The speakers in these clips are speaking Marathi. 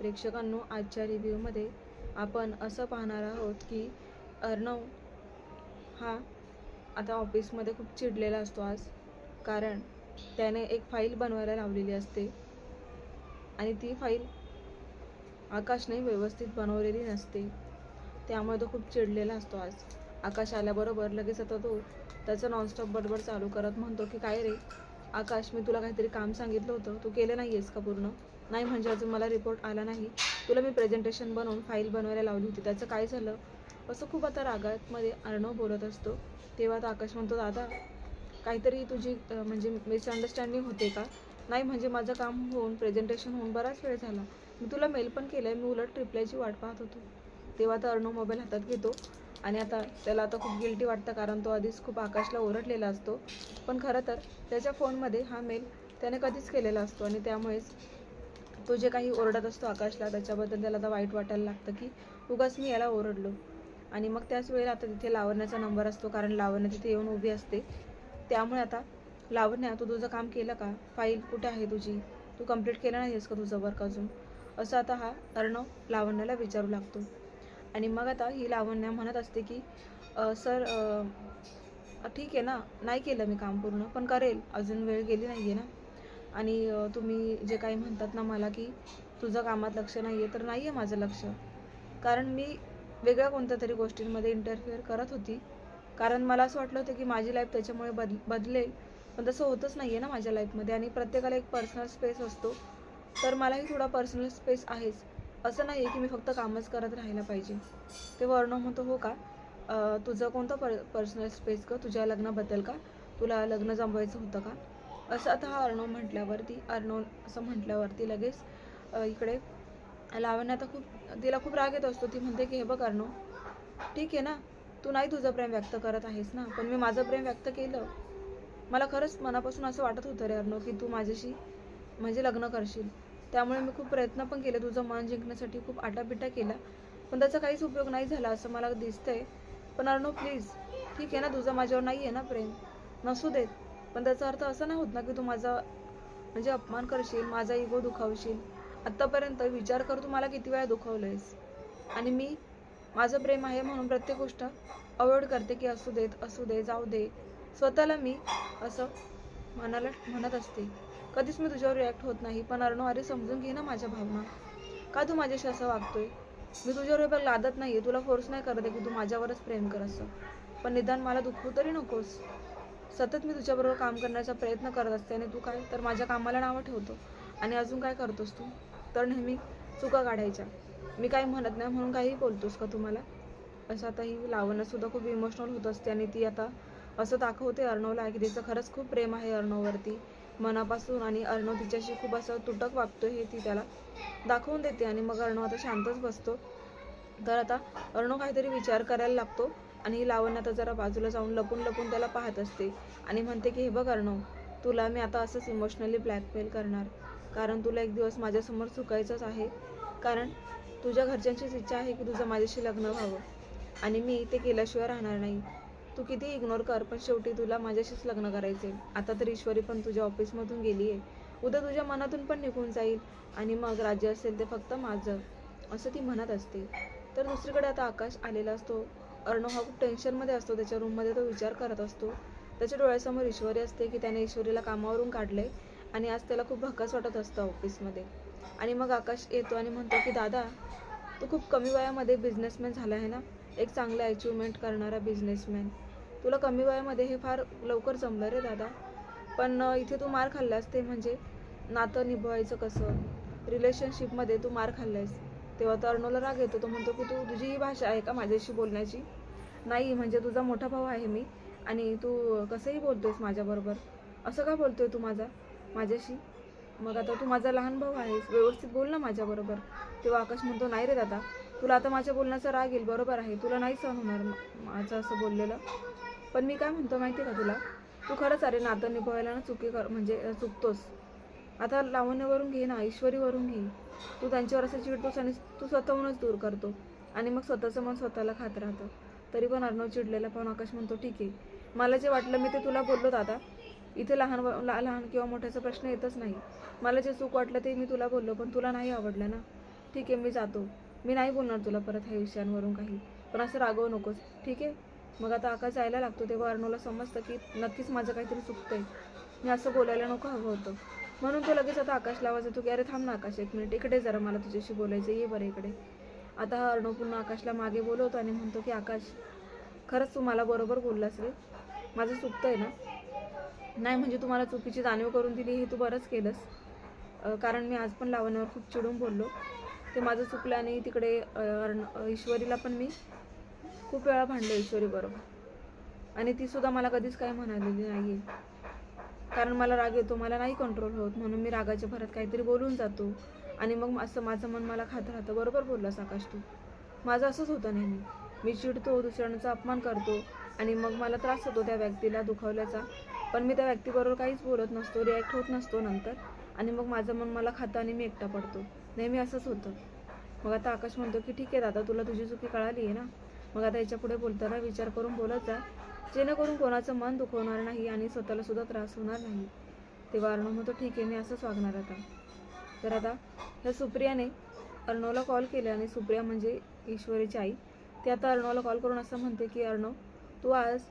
प्रेक्षकांनो आजच्या रिव्ह्यूमध्ये आपण असं पाहणार आहोत की अर्णव हा आता ऑफिसमध्ये खूप चिडलेला असतो आज. कारण त्याने एक फाईल बनवायला लावलेली असते. आणि ती फाईल आकाशने व्यवस्थित बनवलेली नसते. त्यामुळे तो खूप चिडलेला असतो आज. आकाश आल्याबरोबर लगेच आता तो त्याचं नॉनस्टॉप बडबड चालू करत म्हणतो की काय रे? आकाश मी तुला काहीतरी काम सांगितलं होतं. तू केलं नाही आहेस का पूर्ण? नाही म्हणजे अजून मला रिपोर्ट आला नाही. तुला मी प्रेझेंटेशन बनवून फाईल बनवायला लावली होती. त्याचं काय झालं? असं खूप आता रागातमध्ये अर्णव बोलत असतो. तेव्हा आता आकाश म्हणतो दादा काहीतरी तुझी म्हणजे मिसअंडरस्टँडिंग होते का? नाही म्हणजे माझं काम होऊन प्रेझेंटेशन होऊन बराच वेळ झाला. मी तुला मेल पण केलं आहे मी उलट रिप्लायची वाट पाहत होतो. तेव्हा तर अर्णव मोबाईल हातात घेतो आणि आता त्याला आता खूप गिल्टी वाटतं कारण तो आधीच खूप आकाशला ओरडलेला असतो. पण खरं तर त्याच्या फोनमध्ये हा मेल त्याने कधीच केलेला असतो आणि त्यामुळेच तो जे काही ओरडत असतो आकाशला त्याच्याबद्दल त्याला आता वाईट वाटायला लागतं की उगाच मी याला ओरडलो. आणि मग त्याच वेळेला आता तिथे लावण्याचा नंबर असतो कारण लावण्या तिथे येऊन उभी असते. त्यामुळे आता लावण्या तू तुझं काम केलं का? फाईल कुठे आहे तुझी? तू कंप्लीट केलं नाही आहेस का तुझं वर्क अजून? असं आता हा अर्णव लावण्याला विचारू लागतो. आणि मग आता ही लावण्या म्हणत असते की सर ठीक आहे ना? नाही केलं मी काम पूर्ण पण करेल. अजून वेळ गेली नाही आहे ना? आणि तुम्ही जे काही म्हणतात ना मला की तुझं कामात लक्ष नाही आहे तर नाही आहे माझं लक्ष. कारण मी वेगळ्या कोणत्या तरी गोष्टींमध्ये इंटरफेअर करत होती. कारण मला असं वाटलं होतं की माझी लाईफ त्याच्यामुळे बद बदलेल. पण तसं होतच नाही आहे ना माझ्या लाईफमध्ये आणि प्रत्येकाला एक पर्सनल स्पेस असतो. तर मलाही थोडा पर्सनल स्पेस आहेच. असं नाही आहे की मी फक्त कामच करत राहायला पाहिजे. ते वर्ण म्हणतो हो का? तुझं कोणतं पर पर्सनल स्पेस का तुझ्या लग्नाबद्दल का? तुला लग्न जमवायचं होतं का? असं आता हा अर्णव म्हटल्यावरती अर्णव असं म्हटल्यावरती लगेच इकडे लावण्या आता खूप तिला खूप राग येत असतो. ती म्हणते की हे बघ अर्णव ठीक आहे ना तू नाही तुझं प्रेम व्यक्त करत आहेस ना पण मी माझं प्रेम व्यक्त केलं. मला खरंच मनापासून असं वाटत होतं रे अर्णव की तू माझ्याशी म्हणजे लग्न करशील. त्यामुळे मी खूप प्रयत्न पण केले तुझं मन जिंकण्यासाठी खूप आटापिटा केला. पण त्याचा काहीच उपयोग नाही झाला असं मला दिसतंय. पण अर्णव प्लीज ठीक आहे ना तुझं माझ्यावर नाही आहे ना प्रेम. नसू देत. पण त्याचा अर्थ असा नाही होत ना की तू माझा म्हणजे अपमान करशील माझा इगो दुखावशील. आत्तापर्यंत विचार कर तू मला किती वेळा दुखावलंयस. आणि मी माझं प्रेम आहे म्हणून प्रत्येक गोष्ट अवॉइड करते की असू देत असू दे जाऊ दे. स्वतःला मी असं मनाला म्हणत असते. कधीच मी तुझ्यावर रिॲक्ट होत नाही पण अर्णव अरे समजून घे ना माझ्या भावना. का तू माझ्याशी असं वागतोय? मी तुझ्यावर हे लादत नाही तुला फोर्स नाही करत आहे की तू माझ्यावरच प्रेम कर असं. पण निदान मला दुखवू तरी नकोस. सतत मी तुझ्याबरोबर काम करण्याचा प्रयत्न करत असते आणि तू काय तर माझ्या कामाला नावं ठेवतो. आणि अजून काय करतोस तू? तर नेहमी चुका काढायच्या. मी काही म्हणत नाही म्हणून काही बोलतोस का तुम्हाला? असं आता ही लावण्यासुद्धा खूप इमोशनल होत असते आणि ती आता असं दाखवते अर्णवला की तिचं खरंच खूप प्रेम आहे अर्णववरती. मनापासून आणि अर्णव तिच्याशी खूप असं तुटक वागतो हे ती त्याला दाखवून देते आणि मग अर्णव आता शांतच बसतो. तर आता अर्णव काहीतरी विचार करायला लागतो. आणि ही लावण्य आता जरा बाजूला जाऊन लपून लपून त्याला पाहत असते. आणि म्हणते की हे बघ अर्णव तुला मी आता असंच इमोशनली ब्लॅकमेल करणार. कारण तुला एक दिवस माझ्यासमोर चुकायचंच आहे. कारण तुझ्या घरच्यांचीच इच्छा आहे की तुझं माझ्याशी लग्न व्हावं. आणि मी ते केल्याशिवाय राहणार नाही. तू किती इग्नोर कर पण शेवटी तुला माझ्याशीच लग्न करायचे आता तर ईश्वरी पण तुझ्या ऑफिसमधून गेली आहे उद्या तुझ्या मनातून पण निघून जाईल. आणि मग राज्य असेल ते फक्त माझं असं ती म्हणत असते. तर दुसरीकडे आता आकाश आलेला असतो. अर्णव हा खूप टेन्शनमध्ये असतो त्याच्या रूममध्ये तो विचार करत असतो. त्याच्या डोळ्यासमोर ईश्वरी असते की त्याने ईश्वरीला कामावरून काढले आणि आज त्याला खूप भकास वाटत असतं ऑफिसमध्ये आणि मग आकाश येतो आणि म्हणतो की दादा तू खूप कमी वयामध्ये बिझनेसमॅन झाला आहे ना? एक चांगला अचिव्हमेंट करणारा बिझनेसमॅन तुला कमी वयामध्ये हे फार लवकर जमलं रे दादा. पण इथे तू मार खाल्लास ते म्हणजे नातं निभवायचं कसं? रिलेशनशिपमध्ये तू मार खाल्लायस. तेव्हा तो अर्णवला राग येतो तो म्हणतो की तू तुझी ही भाषा आहे का माझ्याशी बोलण्याची? नाही म्हणजे तुझा मोठा भाऊ आहे मी आणि तू कसंही बोलतोयस माझ्याबरोबर. असं का बोलतोय तू माझा? माझ्याशी? मग आता तू माझा लहान भाऊ आहेस. व्यवस्थित बोल ना माझ्याबरोबर. तेव्हा आकाश म्हणतो नाही रे दादा तुला आता माझ्या बोलण्याचा राग येईल. बरोबर आहे. तुला नाही सहन होणार माझं असं बोललेलं. पण मी काय म्हणतो माहिती आहे का तुला? तू खरंच अरे नातं निभवायला ना चुकी कर म्हणजे चुकतोस. आता लावण्यावरून घे ना ऐश्वरीवरून घे तू त्यांच्यावर असं चिडतोस आणि तू स्वतःहूनच दूर करतो. आणि मग स्वतःचं मन स्वतःला खात राहतं. तरी पण अर्णव चिडलेला पण आकाश म्हणतो ठीक आहे. मला जे वाटलं मी ते तुला बोललो दादा. इथे लहान व- ला- लहान किंवा मोठ्याचा प्रश्न येतच नाही. मला जे चूक वाटलं ते मी तुला बोललो पण तुला नाही आवडलं ना? ठीक आहे मी जातो. मी नाही बोलणार तुला परत ह्या विषयांवरून काही. पण असं रागवू नकोस. ठीक आहे? मग आता आकाश जायला लागतो तेव्हा अर्णवला समजतं की नक्कीच माझं काहीतरी चुकतंय. मी असं बोलायला नको हवं होतं. म्हणून तो लगेच आता आकाशला आवाज येतो की अरे थांब ना आकाश एक मिनिट. इकडे जरा मला तुझ्याशी बोलायचं ये बरं इकडे. आता हा अर्णव पुन्हा आकाशला मागे बोलवतो आणि म्हणतो की आकाश खरंच तू मला बरोबर बोललास रे. माझं चुकतंय ना? नाही म्हणजे तू मला चुकीची जाणीव करून दिली हे तू बरंच केलंस. कारण मी आज पण लावण्यावर खूप चिडून बोललो. ते माझं चुकलं आणि तिकडे अर्ण ईश्वरीला पण मी खूप वेळा भांडले ईश्वरी बरोबर आणि ती सुद्धा मला कधीच काही म्हणालेली नाही आहे कारण मला राग येतो मला नाही कंट्रोल होत. म्हणून मी रागाच्या भरात काहीतरी बोलून जातो. आणि मग असं माझं मन मला खात राहतं. बरोबर बोललास आकाश तू. माझं असंच होतं नेहमी. मी चिडतो दुसऱ्यांचा अपमान करतो. आणि मग मला त्रास होतो त्या व्यक्तीला दुखावल्याचा. पण मी त्या व्यक्तीबरोबर काहीच बोलत नसतो रिॲक्ट होत नसतो नंतर. आणि मग माझं मन मला खातं आणि मी एकटा पडतो. नेहमी असंच होतं. मग आता आकाश म्हणतो की ठीक आहे दादा तुला तुझी चुकी कळाली आहे ना? मग आता याच्यापुढे बोलताना विचार करून बोलत जा. जेणेकरून कोणाचं मन दुखवणार नाही आणि स्वतःला सुद्धा त्रास होणार नाही. तेव्हा अर्णव म्हणतो ठीक आहे मी असंच वागणार आता. तर आता ह्या सुप्रियाने अर्णवला कॉल केला आणि सुप्रिया म्हणजे ईश्वरीची आई ती आता अर्णवला कॉल करून असं म्हणते की अर्णव तू आज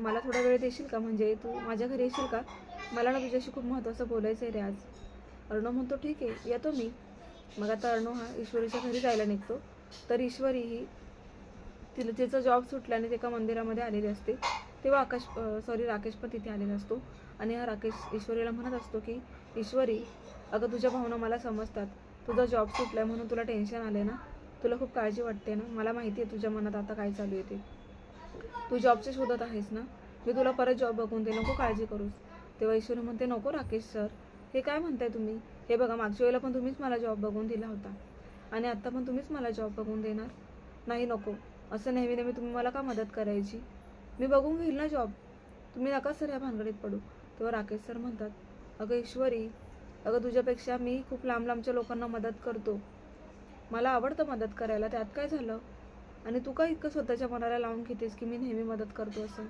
मला थोडा वेळ देशील का? म्हणजे तू माझ्या घरी येशील का? मला ना तुझ्याशी खूप महत्त्वाचं बोलायचं आहे रे आज. अर्णव म्हणतो ठीक आहे येतो मी. मग आता अर्णव हा ईश्वरीच्या घरी जायला निघतो. तर ईश्वरी ही तिला तिचा जॉब सुटला आणि ते एका मंदिरामध्ये आलेली असते. तेव्हा आकाश सॉरी राकेश पण तिथे आलेला असतो. आणि हा राकेश ईश्वरीला म्हणत असतो की ईश्वरी अगं तुझ्या भावना मला समजतात. तुझा जॉब सुटलाय म्हणून तुला टेन्शन आलं ना? तुला खूप काळजी वाटते ना? मला माहिती आहे तुझ्या मनात आता काय चालू आहे ते. तू जॉबच्या शोधत आहेस ना? मी तुला परत जॉब बघून दे. नको काळजी करूस. तेव्हा ईश्वरी म्हणते नको राकेश सर हे काय म्हणताय तुम्ही? हे बघा मागच्या वेळेला पण तुम्हीच मला जॉब बघून दिला होता. आणि आत्ता पण तुम्हीच मला जॉब बघून देणार? नाही नको. असं नेहमी नेहमी तुम्ही मला का मदत करायची? मी बघून घेईल ना जॉब तुम्ही नका सर या भानगडीत पडू. तेव्हा राकेश सर म्हणतात अगं ईश्वरी अगं तुझ्यापेक्षा मी खूप लांब लांबच्या लोकांना मदत करतो. मला आवडतं मदत करायला. त्यात काय झालं? आणि तू का इतकं स्वतःच्या मनाला लावून घेतेस की मी नेहमी मदत करतो असं?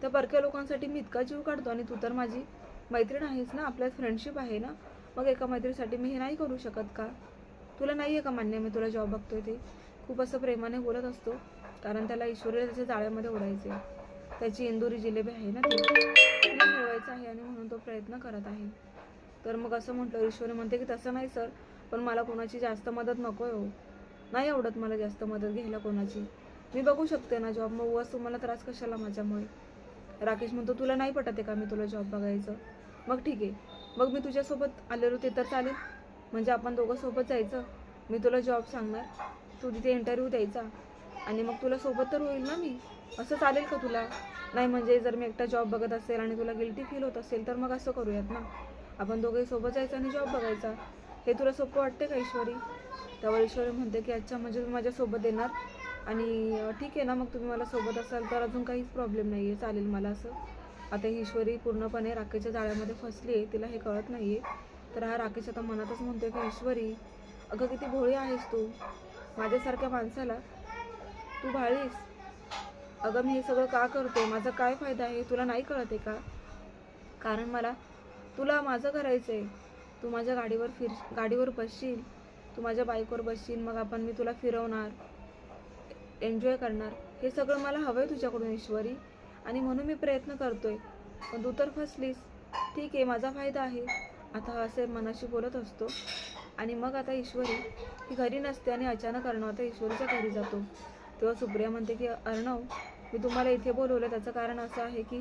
त्या परक्या लोकांसाठी मी इतका जीव काढतो आणि तू तर माझी मैत्रीण आहेस ना? आपल्यात फ्रेंडशिप आहे ना? मग एका मैत्रीसाठी मी हे नाही करू शकत का? तुला नाही आहे का मान्य मी तुला जॉब बघतोय ते? खूप असं प्रेमाने बोलत असतो. कारण त्याला ईश्वरीला त्याच्या जाळ्यामध्ये ओढायचे. त्याची इंदोरी जिलेबी आहे ना ती. मिळवायचं आहे आणि म्हणून तो प्रयत्न करत आहे. तर मग असं म्हटलं ईश्वरी म्हणते की तसं नाही सर पण मला कोणाची जास्त मदत नको आहे हो. नाही आवडत मला जास्त मदत घ्यायला कोणाची. मी बघू शकते ना जॉब मग वस तुम्हाला त्रास कशाला माझ्यामुळे? राकेश म्हणतो तुला नाही पटत आहे का मी तुला जॉब बघायचं? मग ठीक आहे. मग मी तुझ्यासोबत आलेलो ते तर चालेल. म्हणजे आपण दोघं सोबत जायचं. मी तुला जॉब सांगणार. तू तिथे इंटरव्ह्यू द्यायचा. आणि मग तुला सोबत तर होईल ना मी. असं चालेल का तुला? नाही म्हणजे जर मी एकटा जॉब बघत असेल आणि तुला गिल्टी फील होत असेल तर मग असं करूयात ना. आपण दोघे सोबत जायचं आणि जॉब बघायचा. हे तुला सोपं वाटते का ईश्वरी? त्यावर ईश्वरी म्हणते की अच्छा म्हणजे तुम्ही माझ्यासोबत येणार आणि ठीक आहे ना मग तुम्ही मला सोबत असाल तर अजून काहीच प्रॉब्लेम नाही आहे चालेल मला असं. आता ही ईश्वरी पूर्णपणे राकेशच्या जाळ्यामध्ये फसली आहे. तिला हे कळत नाही आहे तर हा राकेश आता मनातच म्हणतोय की ईश्वरी अगं किती भोळी आहेस तू. माझ्यासारख्या माणसाला तू भाळीस? अगं मी हे सगळं का करते माझा काय फायदा आहे? तुला नाही कळत आहे का? कारण मला तुला माझं करायचं आहे तू माझ्या गाडीवर फिर गाडीवर बसशील. तू माझ्या बाईकवर बसशील. मग आपण मी तुला फिरवणार. एन्जॉय करणार. हे सगळं मला हवं आहे तुझ्याकडून ईश्वरी. आणि म्हणून मी प्रयत्न करतोय. पण तू तर फसलीस. ठीक आहे माझा फायदा आहे. आता हा असे मनाशी बोलत असतो. आणि मग आता ईश्वरी ही घरी नसते आणि अचानक अर्णव आता ईश्वरीच्या घरी जातो. तेव्हा सुप्रिया म्हणते की अर्णव मी तुम्हाला इथे बोलवलं. त्याचं कारण असं आहे की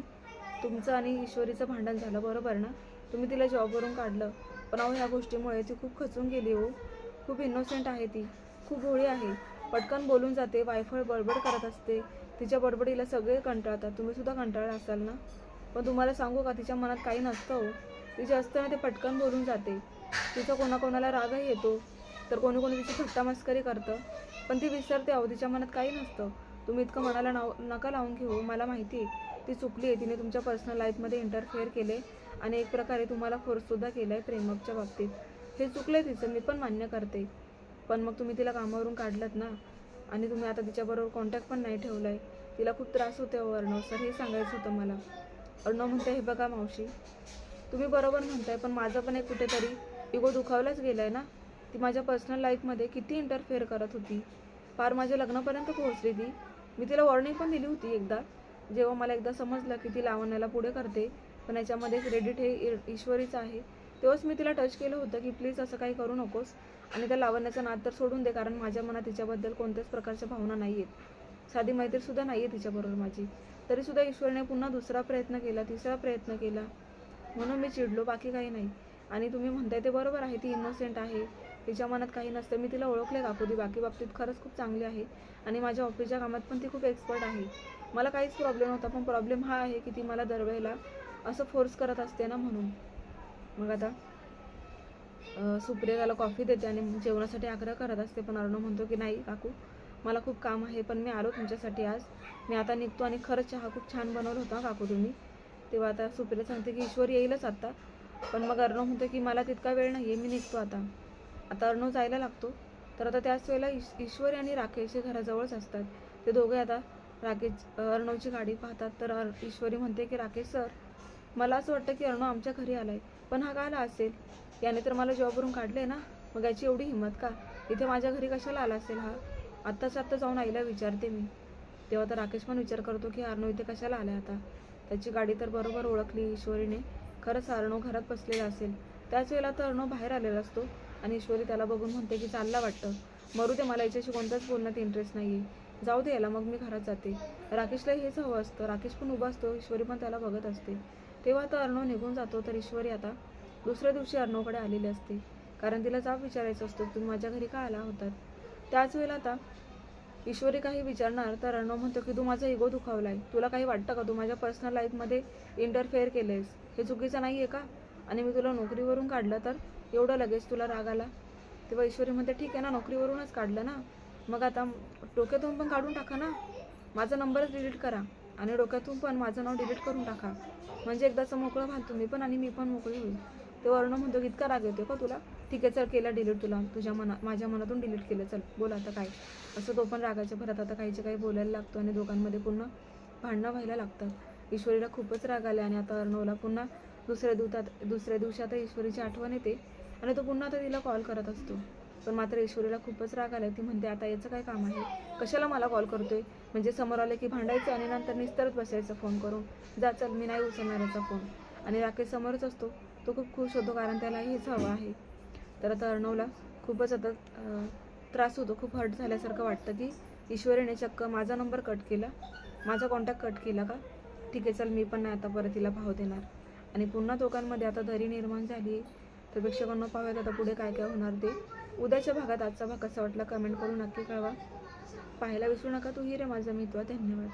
तुमचं आणि ईश्वरीचं भांडण झालं बरोबर ना? तुम्ही तिला जॉबवरून काढलं. पण अहो ह्या गोष्टीमुळे ती खूप खचून गेली हो. खूप इनोसेंट आहे ती. खूप भोळी आहे. पटकन बोलून जाते. वायफळ बडबड करत असते. तिच्या बडबडीला सगळे कंटाळतात. तुम्हीसुद्धा कंटाळला असाल ना? पण तुम्हाला सांगू का तिच्या मनात काही नसतं हो. तिचे असतं ना ते पटकन बोलून जाते. तिचा कोणाकोणाला रागही येतो. तर कोणी कोणी तिची थट्टा मस्करी करतं. पण ती विसरते अहो तिच्या मनात काही नसतं. तुम्ही इतकं मनाला नाव नका लावून घेऊ. मला माहिती आहे ती चुकली आहे. तिने तुमच्या पर्सनल लाईफमध्ये इंटरफेअर केले आणि एक प्रकारे तुम्हाला फोर्ससुद्धा केला आहे प्रेमकच्या बाबतीत. हे चुकलं आहे तिचं मी पण मान्य करते. पण मग तुम्ही तिला कामावरून काढलात ना? आणि तुम्ही आता तिच्याबरोबर कॉन्टॅक्ट पण नाही ठेवला आहे तिला खूप त्रास होते हो अर्णव सर हे सांगायचं होतं मला. अर्णव म्हणते हे बघा मावशी तुम्ही बरोबर म्हणताय पण माझं पण एक कुठेतरी इगो दुखावलाच गेलाय ना. ती माझ्या पर्सनल लाईफमध्ये किती इंटरफेअर करत होती. फार माझ्या लग्नापर्यंत पोहोचली ती. मी तिला वॉर्निंग पण दिली होती एकदा. जेव्हा मला एकदा समजलं की ती लावण्याला पुढे करते पण याच्यामध्ये क्रेडिट हे इ- ईश्वरीचं आहे. तेव्हाच मी तिला टच केलं होतं की प्लीज असं काही करू नकोस. आणि त्या लावण्याचा नाद तर सोडून दे कारण माझ्या मनात तिच्याबद्दल कोणत्याच प्रकारच्या भावना नाही आहेत साधी मैत्रीसुद्धा नाही आहे तिच्याबरोबर माझी. तरीसुद्धा ईश्वरने पुन्हा दुसरा प्रयत्न केला तिसरा प्रयत्न केला. म्हणून मी चिडलो बाकी काही नाही. आणि तुम्ही म्हणताय ते बरोबर आहे ती इनोसेंट आहे. तिच्या मनात काही नसतं. मी तिला ओळखले काकू ती बाकी बाबतीत खरंच खूप चांगली आहे. आणि माझ्या ऑफिसच्या कामात पण ती खूप एक्सपर्ट आहे. मला काहीच प्रॉब्लेम नव्हता पण प्रॉब्लेम हा आहे की ती मला दरवेळेला असं फोर्स करत असते ना म्हणून. मग आता सुप्रियाला कॉफी देते आणि जेवणासाठी आग्रह करत असते पण अरुण म्हणतो की नाही काकू मला खूप काम आहे पण मी आलो तुमच्यासाठी आज. मी आता निघतो आणि खरंच चहा खूप छान बनवला होता काकू तुम्ही. तेव्हा आता सुप्रिया सांगते की ईश्वर येईलच आता. पण मग अर्णव म्हणतो की मला तितका वेळ नाही आहे मी निघतो आता. आता अर्णव जायला लागतो. तर आता त्याच वेळेला ईश ईश्वरी आणि राकेश हे घराजवळच असतात. ते दोघे आता राकेश अर्णवची गाडी पाहतात. तर अर ईश्वरी म्हणते की राकेश सर मला असं वाटतं की अर्णव आमच्या घरी आलाय पण हा काय आला असेल. याने तर मला जॉबवरून काढले ना. मग याची एवढी हिंमत का? इथे माझ्या घरी कशाला आला असेल हा? आत्ताच आत्ता जाऊन आईला विचारते मी. तेव्हा तर राकेश पण विचार करतो की अर्णव इथे कशाला आलाय आता? त्याची गाडी तर बरोबर ओळखली ईश्वरीने. खरंच अर्णव घरात बसलेला असेल. त्याच वेळेला तर अर्णव बाहेर आलेला असतो आणि ईश्वरी त्याला बघून म्हणते की चालला वाटतं. मरू दे मला याच्याशी कोणताच बोलण्यात इंटरेस्ट नाही आहे जाऊ दे याला मग मी घरात जाते. राकेशला हेच हवं असतं. राकेश पण उभा असतो ईश्वरी पण त्याला बघत असते. तेव्हा आता अर्णव निघून जातो तर ईश्वरी आता दुसऱ्या दिवशी अर्णवकडे आलेली असते. कारण तिला जाब विचारायचं असतो तुम्ही माझ्या घरी का आला होतात? त्याच वेळेला आता ईश्वरी काही विचारणार तर अर्णव म्हणतो की तू माझा इगो दुखावलाय. तुला काही वाटतं का? तू माझ्या पर्सनल लाईफमध्ये इंटरफेअर केलेस हे चुकीचं नाही आहे का? आणि मी तुला नोकरीवरून काढलं तर? एवढं लगेच तुला राग आला? तेव्हा ईश्वरी म्हणते ठीक आहे ना नोकरीवरूनच काढलं ना. मग आता डोक्यातून पण काढून टाका ना. माझा नंबरच डिलीट करा आणि डोक्यातून पण माझं नाव डिलीट करून टाका. म्हणजे एकदाचं मोकळं व्हाल तुम्ही पण आणि मी पण मोकळी होईल. तेव्हा अर्ण म्हणतो इतका राग येतो का तुला? ठीक आहे चल केला डिलीट तुला. तुझ्या मना माझ्या मनातून डिलीट केलं. चल बोल आता काय. असं तो पण रागाच्या भरात आता काहीचे काही बोलायला लागतो आणि दोघांमध्ये पूर्ण भांडणं व्हायला लागतात. ईश्वरीला खूपच राग आले आणि आता अर्णवला पुन्हा दुसऱ्या दिवसात दुसऱ्या दिवशी आता ईश्वरीची आठवण येते. आणि तो पुन्हा आता तिला कॉल करत असतो. पण मात्र ईश्वरीला खूपच राग आला ती म्हणते आता याचं काय काम आहे? कशाला मला कॉल करतोय? म्हणजे समोर आले की भांडायचं आणि नंतर निस्तरत बसायचं फोन करून. जा चल मी नाही उचलणार याचा फोन आणि राकेश समोरच असतो. तो खूप खुश होतो कारण त्याला हेच हवं आहे. तर आता अर्णवला खूपच आता त्रास होतो. खूप हर्ट झाल्यासारखं वाटतं की ईश्वरीने चक्क माझा नंबर कट केला. माझा कॉन्टॅक्ट कट केला का? ठीक आहे चल मी पण नाही आता परत तिला भाव देणार. आणि पुन्हा दोघांमध्ये आता दरी निर्माण झाली. तर प्रेक्षकांना पाहूयात आता पुढे काय काय होणार ते. उद्याच्या भागात आजचा भाग कसा वाटला कमेंट करून नक्की कळवा. पाहायला विसरू नका तू हिरे माझा मित्र. धन्यवाद.